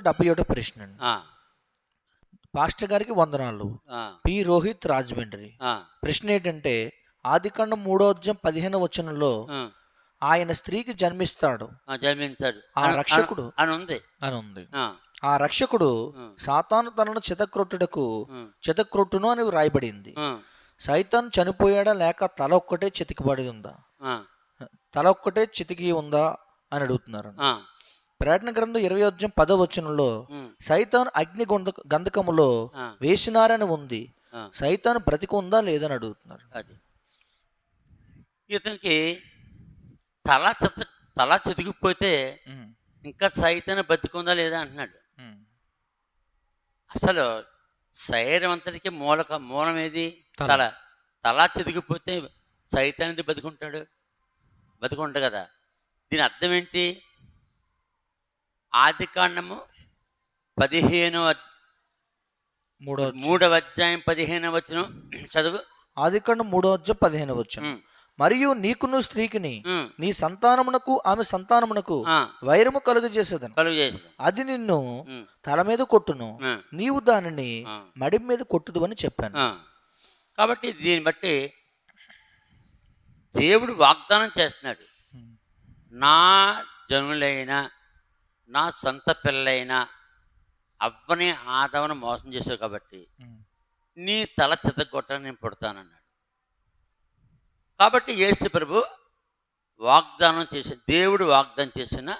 డెబ్బై ఒకటో ప్రశ్న అండి. పాస్టర్ గారికి వందనాలు పి. రోహిత్ రాజమండ్రి. ప్రశ్న ఏంటంటే ఆదికాండం మూడో అధ్యాయం పదిహేను వచనంలో ఆయన స్త్రీకి జన్మిస్తాడు. ఆ, జన్మించాడు. ఆ రక్షకుడు. అని ఉంది అని ఉంది. ఆ, రక్షకుడు. సాతాను తనను చితక్రొట్టుటకు చితక్రొట్టును అని వ్రాయబడింది. సైతాన్ చనిపోయాడా లేక తల ఒక్కటే చితికిపడి ఉందా? తల ఒక్కటే చితికి ఉందా అని అడుగుతున్నారు ఆ, ప్రయత్న గ్రంథం ఇరవై అధ్యాయం పదో వచనంలో సైతాన్ అగ్ని గంధకములో వేసినారని ఉంది. సైతాన్ బ్రతికి ఉందా లేదని అడుగుతున్నారు. అది. ఇతనికి తల తల చెదిగిపోతే ఇంకా సైతాన్ని బతికుందా లేదా అంటున్నాడు. అసలు శరీరం అంతటికి మూలక మూలం ఏది? తల. తల. తల చెదిగిపోతే సైతాన్ని బతుకుంటాడు బతుకుంటాడు కదా. దీని అర్థం ఏంటి? ఆది కాండము పదిహేను మూడో మూడవ అధ్యాయం పదిహేను వచ్చిన చదువు. ఆదికాండం మూడో అధ్యాయం పదిహేను వచ్చాను మరియు నీకును స్త్రీకిని నీ సంతానమునకు ఆమె సంతానమునకు వైరము కలుగజేసేదను. కలుగు చేసింది అది నిన్ను తల మీద కొట్టును. నీవు దానిని. మడి మీద కొట్టుదు అని చెప్పాను. కాబట్టి దీన్ని బట్టి దేవుడు వాగ్దానం చేస్తున్నాడు. నా జనులైన నా సొంత పిల్లలైన అవ్వని ఆదవను మోసం చేసావు కాబట్టి నీ తల చితగొట్టని నేను పుడతానన్నాడు. కాబట్టి యేసు ప్రభు వాగ్దానం చేసి దేవుడు వాగ్దానం చేసిన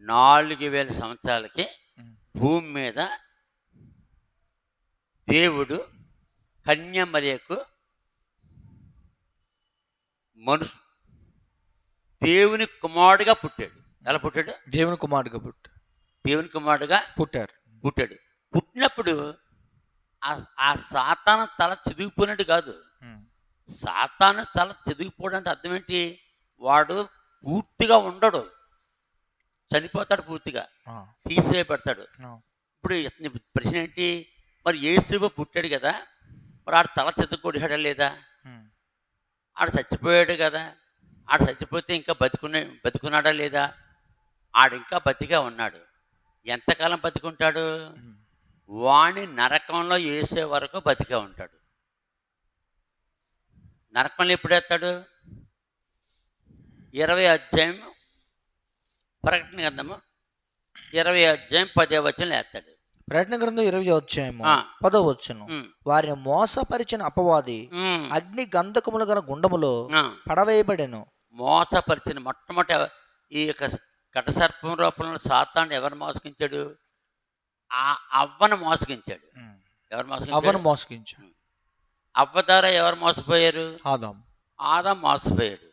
నాలుగు వేల సంవత్సరాలకి భూమి మీద దేవుడు కన్యమరియకు మనుషు దేవుని కుమారుడుగా పుట్టాడు. ఎలా పుట్టాడు? దేవుని కుమారుడుగా పుట్టు దేవుని కుమారుడుగా పుట్టారు పుట్టాడు. పుట్టినప్పుడు ఆ- ఆ సాతాన తల చిదిగిపోయినట్టు కాదు. సాతాను తల చిదిగిపోవడం అంటే అర్థం ఏంటి? వాడు పూర్తిగా ఉండడు. చనిపోతాడు పూర్తిగా. తీసేయబడతాడు. ఇప్పుడు ప్రశ్న ఏంటి? మరి యేసుగా పుట్టాడు కదా. మరి ఆడు తల చితకొడిహాడా లేదా? ఆడు చచ్చిపోయాడు కదా. ఆడు చచ్చిపోతే ఇంకా బతుకునే బతుకున్నాడా లేదా? ఆడు ఇంకా బతిగా ఉన్నాడు. ఎంతకాలం బతికుంటాడు. వాణ్ణి నరకంలో వేసే వరకు బతికే ఉంటాడు. నరకంలో ఎప్పుడు వేస్తాడు ఇరవై అధ్యాయం ప్రకటన గ్రంథము ఇరవై అధ్యాయం పదే వచనం వేస్తాడు. ప్రయత్న గ్రంథం ఇరవై అధ్యాయము ఆ. పదో వచ్చును వారిని మోసపరిచిన అపవాది అగ్ని గంధకములు గల గుండములో. పడవేయబడెను. మోసపరిచిన మొట్టమొదటి ఈ యొక్క కటసర్పం రూపంలో సాతాన్ని ఎవరు మోసగించాడు? ఆ అవ్వను మోసగించాడు. ఎవరు మోసగించాడు? మోసగించు అవ్వ ద్వారా ఎవరు మోసపోయారు? ఆదాం. ఆదా మోసపోయాడు.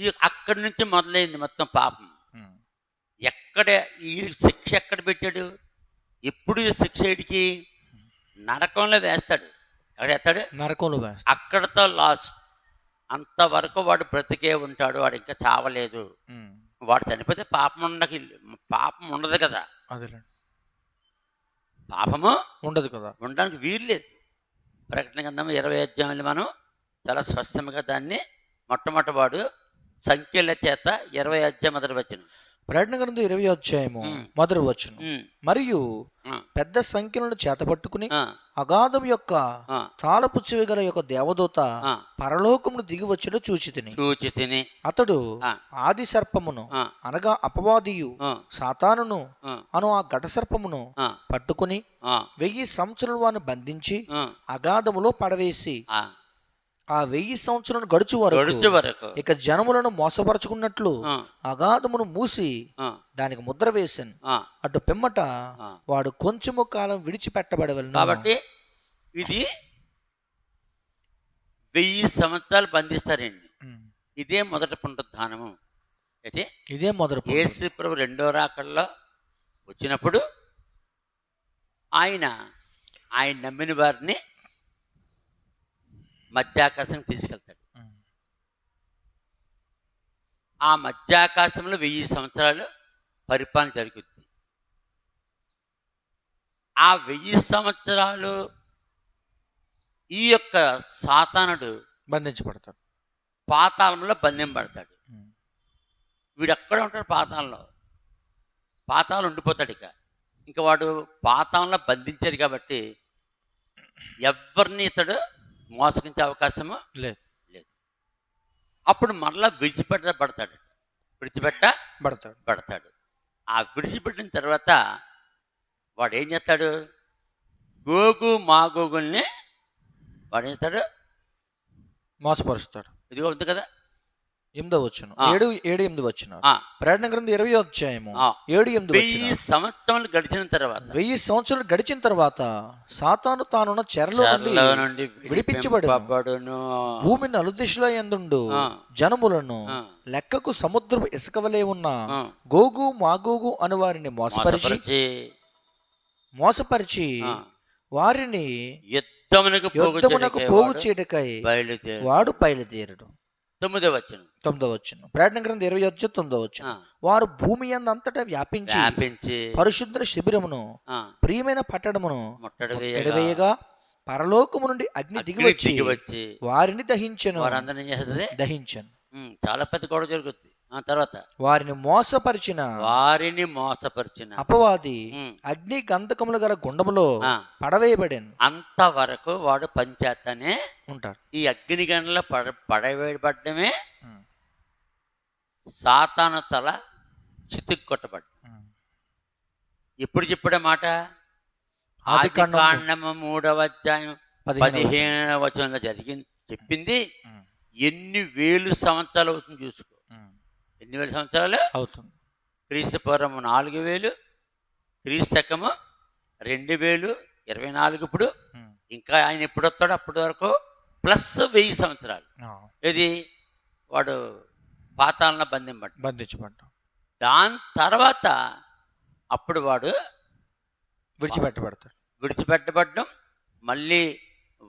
ఈ అక్కడి నుంచి మొదలైంది మొత్తం పాపం. ఎక్కడ ఈ శిక్ష ఎక్కడ పెట్టాడు? ఎప్పుడు ఈ శిక్ష వీడికి నరకంలో వేస్తాడు. ఎక్కడ వేస్తాడు? నరకంలో వేస్తా అక్కడతో లాస్ట్. అంతవరకు వాడు బ్రతికే ఉంటాడు. వాడు ఇంకా చావలేదు. వాడు చనిపోతే పాపం ఉండక పాపం ఉండదు కదా. అదేలేండి. పాపము ఉండదు కదా. ఉండడానికి వీలు లేదు. ప్రకటన గ్రంథం ఇరవై అధ్యాయులు మనం చాలా స్పష్టంగా దాన్ని మొట్టమొదటి వాడు సంఖ్యల చేత ఇరవై అధ్యాయం మొదటి వచ్చిన ప్రయత్న గ్రంథం ఇరవై అధ్యాయము మొదటి వచ్చును మరియు పెద్ద సంఖ్యలను చేతపట్టుకుని అగాధం యొక్క తాళపు చెవి గల యొక్క దేవదూత పరలోకమును దిగి వచ్చుట చూచి తిని. చూచి తిని. అతడు. ఆది సర్పమును అనగా అపవాదియు సాతానును అను ఆ ఘట సర్పమును పట్టుకుని వెయ్యి సంవత్సరాలు వారిని బంధించి అగాధములో పడవేసి ఆ. వెయ్యి సంవత్సరాలు గడుచు వరకు గడుచు వరకు ఇక జనములను మోసపరచుకున్నట్లు అగాధమును మూసి దానికి ముద్ర వేసాను. అటు పిమ్మట. వాడు కొంచెము కాలం విడిచిపెట్టబడవలను కాబట్టి ఇది వెయ్యి సంవత్సరాలు బంధిస్తారండి. ఇదే మొదటి పునరుద్ధానము అయితే ఇదే మొదటి. యేసు ప్రభు రెండో రాకల్లో వచ్చినప్పుడు ఆయన ఆయన నమ్మిన వారిని మధ్యాకాశం తీసుకెళ్తాడు. ఆ మధ్యాకాశంలో వెయ్యి సంవత్సరాలు పరిపాలన జరుగుద్ది. ఆ వెయ్యి సంవత్సరాలు ఈ యొక్క సాతానుడు బంధించబడతాడు. పాతాళంలో బంధింపడతాడు ఉమ్. వీడు ఎక్కడ ఉంటాడు పాతాళంలో? పాతాళం ఉండిపోతాడు ఇక. ఇంకా వాడు పాతంలో బంధించారు కాబట్టి ఎవరిని ఇతడు మోసగించే అవకాశము లేదు. లేదు. అప్పుడు మరలా విడిచిపెట్టబడతాడు విడిచిపెట్ట పడతాడు. పడతాడు. ఆ విడిచిపెట్టిన తర్వాత వాడు ఏం చేస్తాడు? గోగు మా గోగుల్ని వాడు ఏం చేస్తాడు? మోసపరుస్తాడు. ఇదిగో ఉంది కదా. ఎనిమిదో వచ్చును. ఏడు ఏడు ఎనిమిది వచ్చిన ప్రకటన గ్రంథం ఇరవై అధ్యాయము. ఏడు ఎనిమిది వెయ్యి సంవత్సరాలు గడిచిన తర్వాత వెయ్యి సంవత్సరాలు గడిచిన తర్వాత సాతాను తానున్న చెరలో నుండి విడిపించబడును. భూమి నలుదిశలో ఎందుండు. జనములను. లెక్కకు సముద్రపు ఇసుకవలే ఉన్న. గోగు మాగోగు అని వారిని మోసపరిచి మోసపరిచి, వారిని యుద్ధమునకు పోగు చేయటకై వాడు బయలుదేరడు తొమ్మిదో వచ్చిన తొమ్మిదో వచ్చును ప్రకటన గ్రంథం ఇరవై వచ్చి తొమ్మిదో వచ్చును వారు భూమి అంతటా వ్యాపించి వ్యాపించి పరిశుద్ధ శిబిరమును ప్రియమైన పట్టణమును ముట్టడి వేయగా ఎడవేయగా పరలోకము నుండి అగ్ని దిగి వచ్చి వారిని దహించెను. వారందరిని దహించెను. చాలా పెద్ద గొడవ జరుగుతుంది ఆ తర్వాత వారిని మోసపరిచిన వారిని మోసపరిచిన అపవాది అగ్ని గంధకములు గల గుండములో ఆ, పడవేయబడాను. అంతవరకు వాడు పనిచేస్తానే ఉంటాడు. ఈ అగ్ని గంటల పడ పడవేయబడ్డమే సాతాను తల చితుకు కొట్టబడ్డ ఇప్పుడు చెప్పడే మాట? ఆది కాండము మూడవ అధ్యాయం పదిహేనవ పదిహేనవ వచనంలో జరిగింది. చెప్పింది ఎన్ని వేలు సంవత్సరాలు అవుతుంది చూసుకో. ఎన్ని వేల సంవత్సరాలు? అవుతుంది. క్రీస్తు పూర్వము నాలుగు వేలు క్రీస్తు శకము రెండు వేలు ఇరవై నాలుగు ఇప్పుడు. ఇంకా ఆయన ఎప్పుడు వస్తాడో అప్పటి వరకు ప్లస్ వెయ్యి సంవత్సరాలు. ఇది వాడు పాతాలను బంధింపడ్డ బంధించబడ్డాం దాని తర్వాత అప్పుడు వాడు విడిచిపెట్టబడతాడు. విడిచిపెట్టబడడం మళ్ళీ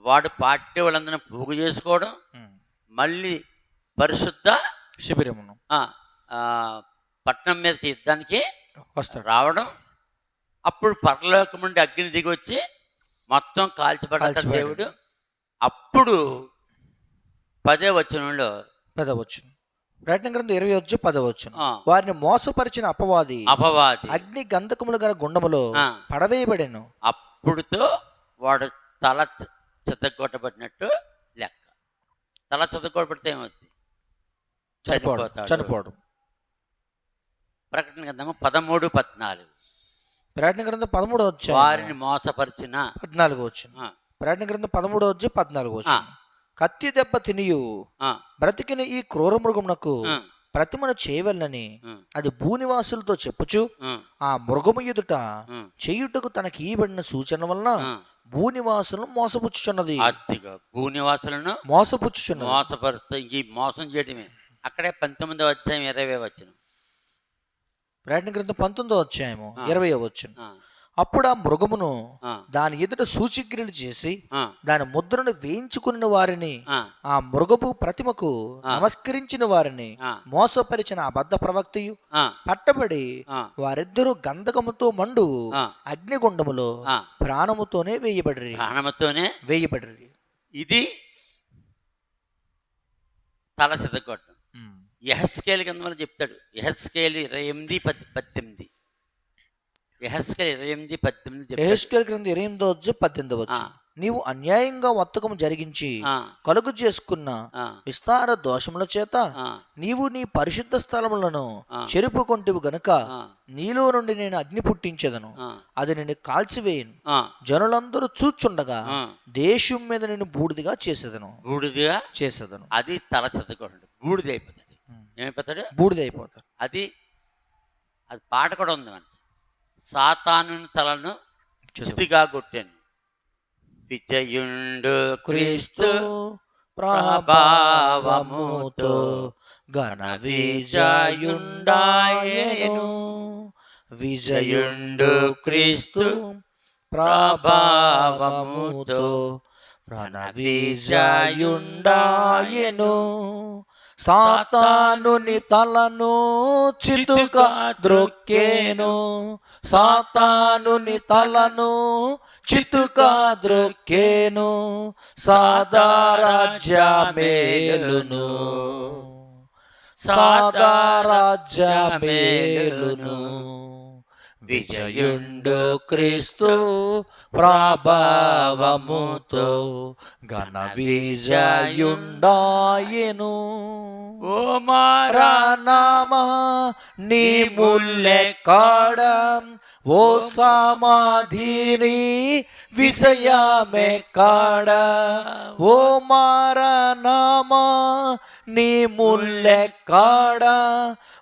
వాడు పార్టీ వాళ్ళందరినీ పోగు చేసుకోవడం మళ్ళీ పరిశుద్ధ శిబిరమును. పట్టణం మీదకి యుద్ధానికి వస్తాడు రావడం అప్పుడు పరలోకం నుండి అగ్ని దిగి వచ్చి మొత్తం కాల్చిపడతాడు కాల్చిపడ్డాడు. దేవుడు. అప్పుడు పదే వచనంలో పదవచ్చును ప్రయత్నం గ్రంథం ఇరవై వచ్చి పదవచ్చును ఆ, వారిని మోసపరిచిన అపవాది అపవాది అగ్ని గంధకములు గల గుండములో. పడవేయబడెను. అప్పుడుతో వాడు తల చ- చితగొట్టబడినట్టు లెక్క. తల చితగొట్టబడితే ఏమవుతుంది చనిపోవడం. చనిపోవడం. ప్రకటన గ్రంథము పదమూడు పద్నాలుగు. ప్రయత్న గ్రంథం పదమూడో వచ్చి వారిని మోసపరిచిన పద్నాలుగు వచ్చిన ఆ, ప్రయత్న గ్రంథం పదమూడో వచ్చి పద్నాలుగు వచ్చి కత్తి దెబ్బ తినియు బ్రతికిన ఈ క్రూర మృగమునకు ప్రతిమను చేయవలనని అది భూనివాసులతో చెప్పుచు ఆ, మృగము ఎదుట చేయుటకు తనకి ఇయ్యబడిన సూచన వలన. భూనివాసులను మోసపుచ్చుచున్నది. భూనివాసులను మోసపుచ్చుచున్నది. మోసపరుస్తూ ఈ మోసం చేయడమే అక్కడే పంతొమ్మిదవ అధ్యాయం ఇరవై వచ్చిన ప్రయత్న గ్రంథం పంతొమ్మిదో అధ్యాయము ఇరవై వచ్చును అప్పుడు ఆ మృగమును దాని ఎదుట సూచిక్రియలు చేసి దాని ముద్రను వేయించుకున్న వారిని ఆ, మృగపు ప్రతిమకు నమస్కరించిన వారిని. మోసపరిచిన అబద్ధ ప్రవక్తయు పట్టబడి వారిద్దరూ గంధకముతో మండు అగ్నిగుండములో. ప్రాణముతోనే వేయబడిరి. ప్రాణముతోనే వేయబడిరి. ఇది తల చితగొట్టం ఎహస్కేల్ కింద చెప్తాడు. ఎహస్కేల్ ఇరవై ఎనిమిది పద్ పద్దెనిమిది. ఎహస్కేల్ ఇరవై ఎనిమిది పద్దెనిమిది ఏహెచ్కేల్ క్రింద ఇరవై ఎనిమిదో వచ్చు పద్దెనిమిది వచ్చు నీవు అన్యాయంగా వర్తకం జరిగించి కలుగు చేసుకున్న విస్తార దోషముల చేత నీవు నీ పరిశుద్ధ స్థలములను. చెరుపుకొంటివి గనుక నీలో నుండి నేను అగ్ని పుట్టించదను. అది నేను కాల్చివేయను. జనులందరూ చూచుండగా. దేశం మీద నేను బూడిదిగా చేసేదను. బూడిదిగా చేసేదను. అది తల చితగొట్టడు బూడిద అయిపోతాడు ఏమైపోతాడు? బూడిదైపోతాడు. అది అది పాట కూడా ఉంది మనకి. సాతాను తలను చదువు. చితిగా కొట్టాను విజయుండు క్రీస్తు క్రీస్తు ప్రభావముతో ఘన విజయుండాయను. విజయుండు క్రీస్తు ప్రభావముతో ఘన విజయుండాయను. సాతానుని తలను చితుగా ద్రొక్కేను. సాతానుని తలను చితుగా ద్రొక్కేను. సాదారాజ్య మేలును సాదారాజ్య మేలును విజయుండు క్రీస్తు ప్రభావముతో ఘన విజయుండాయను. ఓ మారా నామా నీ ముల్లె కాడ ఓ సమాధిని విజయమే కాడ. ఓ మారనామా నీ ముల్లె కాడ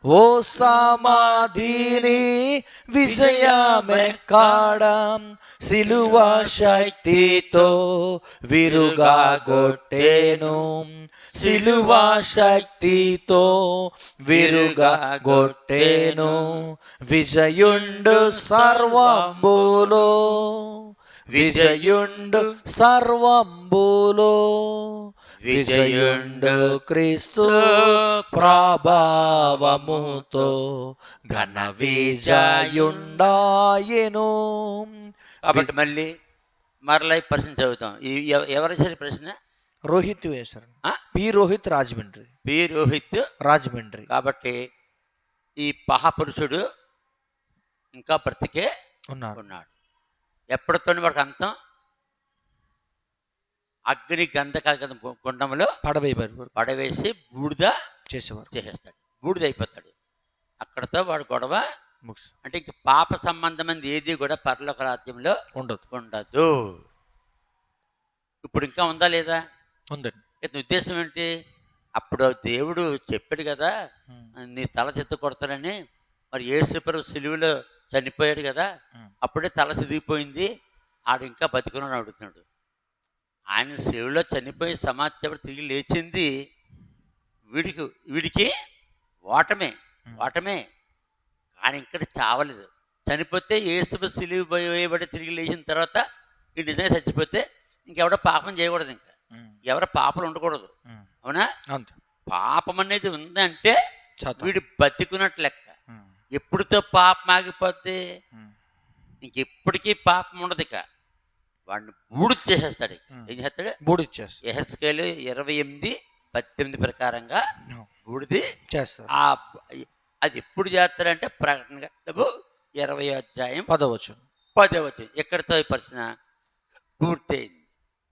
ఓ సమాధిని విజయమే కాడం సిలువ శక్తితో విరుగా గొట్టేను. సిలువ శక్తితో విరుగా గొట్టేను. విజయుండు సర్వంబులో విజయుండు సర్వంబులో విజయుండు క్రీస్తు ప్రభావముతో ఘన విజయుండాయను. కాబట్టి మళ్ళీ మరలా ప్రశ్న చదువుతాం. ఎవరు ఈ ప్రశ్న? రోహిత్ వేశారు. ఆ? పి రోహిత్ రాజమండ్రి. పి రోహిత్ రాజమండ్రి. కాబట్టి ఈ మహాపురుషుడు ఇంకా బ్రతికే ఉన్నారు ఉన్నాడు. ఎప్పటితో వాడికి అంతం? అగ్ని గంధకాల గుండంలో పడవేయబడి పడవేసి బూడిద చేసేవారు. చేసేస్తాడు. బూడిద అయిపోతాడు అక్కడతో వాడు గొడవ అంటే ఇంక పాప సంబంధమైనది ఏది కూడా పరలోక రాజ్యంలో ఉండదు. ఉండదు. ఇప్పుడు ఇంకా ఉందా లేదా? ఉందండి ఇతని ఉద్దేశం ఏంటి? అప్పుడు దేవుడు చెప్పాడు కదా నీ తల చెత్త కొడతానని మరి యేసుప్రభు సిలువలో చనిపోయాడు కదా. అప్పుడే తల సిదిగిపోయింది ఆడు ఇంకా బతికున్నాడు అడుగుతున్నాడు. ఆయన సిలువలో చనిపోయి సమాచారం తిరిగి లేచింది వీడికి వీడికి ఓటమే. ఓటమే. కానీ ఇక్కడ చావలేదు. చనిపోతే యేసు సిలువ వేయబడి తిరిగి లేచిన తర్వాత ఈ నిజంగా చచ్చిపోతే ఇంకెవడో పాపం చేయకూడదు ఇంకా. ఎవరు పాపలు ఉండకూడదు. అవునా? పాపం అనేది ఉందంటే వీడు బతికున్నట్టు లెక్క. ఎప్పుడుతో పాపం ఆగిపోతే ఇంకెప్పటికీ పాపం ఉండదు ఇక. వాడిని బూడి చేసేస్తాడు. ఏం చేస్తాడు? బూడిచ్చేస్తారు ఎహెస్కేలు ఇరవై ఎనిమిది పద్దెనిమిది ప్రకారంగా బూడిది చేస్తారు ఆ అది ఎప్పుడు చేస్తాడంటే ప్రకటన గ్రంథము ఇరవై అధ్యాయం పదవచ్చు పదవది ఎక్కడితో ఈ ప్రశ్న? పూర్తయింది.